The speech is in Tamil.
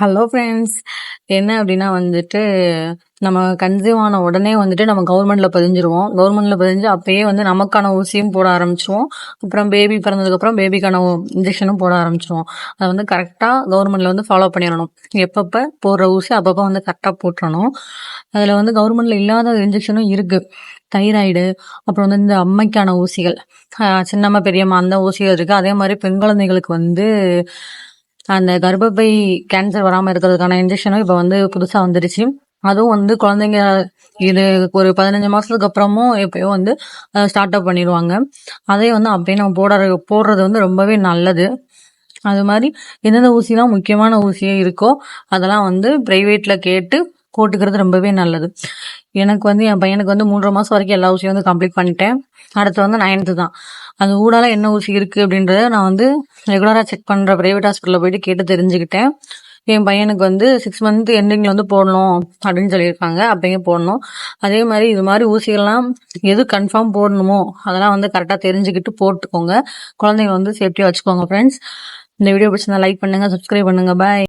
ஹலோ ஃப்ரெண்ட்ஸ் என்ன அப்படின்னா வந்துட்டு நம்ம கன்சீவ் ஆன உடனே வந்துட்டு நம்ம கவர்மெண்ட்ல பதிஞ்சிருவோம். கவர்மெண்ட்ல பதிஞ்சு அப்பயே வந்து நமக்கான ஊசியும் போட ஆரம்பிச்சிருவோம். அப்புறம் பேபி பிறந்ததுக்கப்புறம் பேபிக்கான இன்ஜெக்ஷனும் போட ஆரம்பிச்சிருவோம். அதை வந்து கரெக்டாக கவர்மெண்ட்ல வந்து ஃபாலோ பண்ணிடணும். எப்பப்போ போடுற ஊசி அப்பப்போ வந்து கரெக்டாக போட்டுறணும். அதில் வந்து கவர்மெண்ட்ல இல்லாத இன்ஜெக்ஷனும் இருக்குது தைராய்டு அப்புறம் வந்து இந்த அம்மைக்கான ஊசிகள். சின்னம்மா பெரியம்மா அந்த ஊசிகள் இருக்குது அதே மாதிரி பெண் குழந்தைகளுக்கு வந்து அந்த கர்ப்பப்பை கேன்சர் வராமல் இருக்கிறதுக்கான இன்ஜெக்ஷனும் இப்போ வந்து புதுசாக வந்துருச்சு. அதுவும் வந்து குழந்தைங்க இது ஒரு பதினஞ்சு மாதத்துக்கு அப்புறமும் எப்பயோ வந்து ஸ்டார்ட் அப் பண்ணிடுவாங்க. அதே வந்து அப்படியே நம்ம போட போடுறது வந்து ரொம்பவே நல்லது. அது மாதிரி எந்தெந்த ஊசிலாம் முக்கியமான ஊசியே இருக்கோ அதெல்லாம் வந்து ப்ரைவேட்டில் கேட்டு போட்டுக்கிறது ரொம்பவே நல்லது. எனக்கு வந்து என் பையனுக்கு வந்து மூன்றரை மாதம் வரைக்கும் எல்லா ஊசியும் வந்து கம்ப்ளீட் பண்ணிட்டேன். அடுத்து வந்து நைன்த்து தான். அந்த ஊடால என்ன ஊசி இருக்குது அப்படின்றத நான் வந்து ரெகுலராக செக் பண்ணுற ப்ரைவேட் ஹாஸ்பிட்டலில் போயிட்டு கேட்டு தெரிஞ்சுக்கிட்டேன். என் பையனுக்கு வந்து சிக்ஸ் மந்த் எண்டிங்கில் வந்து போடணும் அப்படின்னு சொல்லியிருக்காங்க. அப்பயும் போடணும். அதே மாதிரி இது மாதிரி ஊசிகள்லாம் எது கன்ஃபார்ம் போடணுமோ அதெல்லாம் வந்து கரெக்டாக தெரிஞ்சுக்கிட்டு போட்டுக்கோங்க. குழந்தைங்க வந்து சேஃப்டியாக வச்சுக்கோங்க ஃப்ரெண்ட்ஸ் இந்த வீடியோ பிடிச்சிருந்தா லைக் பண்ணுங்கள் சப்ஸ்கிரைப் பண்ணுங்கள் பாய்